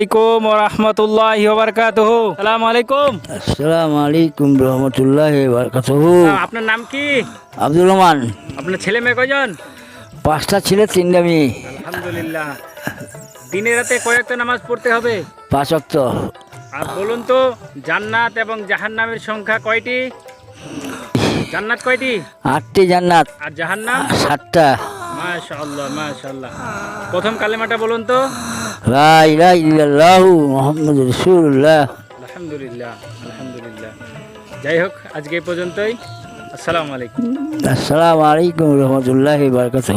আলাইকুম রহমতুল্লাহ বারকাতুহ সালাম আলাইকুম আসসালামু আলাইকুম রহমতুল্লাহ বারকাত আপনার নাম কি? আব্দুর রহমান। আপনার ছেলে মেয়ে কয়জন? পাঁচটা ছেলে তিনটা মেয়ে। আলহামদুলিল্লাহ। দিনে রাতে কয়েকটা নামাজ পড়তে হবে? পাঁচ অক্ত আর বলুন তো জান্নাত এবং জাহান্নামের সংখ্যা কয়টি? জান্নাত কয়টি? আটটি জান্নাত। আর জাহান্নাম? সাতটা। মাশাআল্লাহ মাশাআল্লাহ। প্রথম কালেমাটা বলুন তো। লা ইলাহা ইল্লাল্লাহু মুহাম্মাদুর রাসূলুল্লাহ। আলহামদুলিল্লাহ আলহামদুলিল্লাহ। যাই হোক আজকে এই পর্যন্তই। আসসালামু আলাইকুম। আসসালামু আলাইকুম রহমতুল্লাহ বারকাত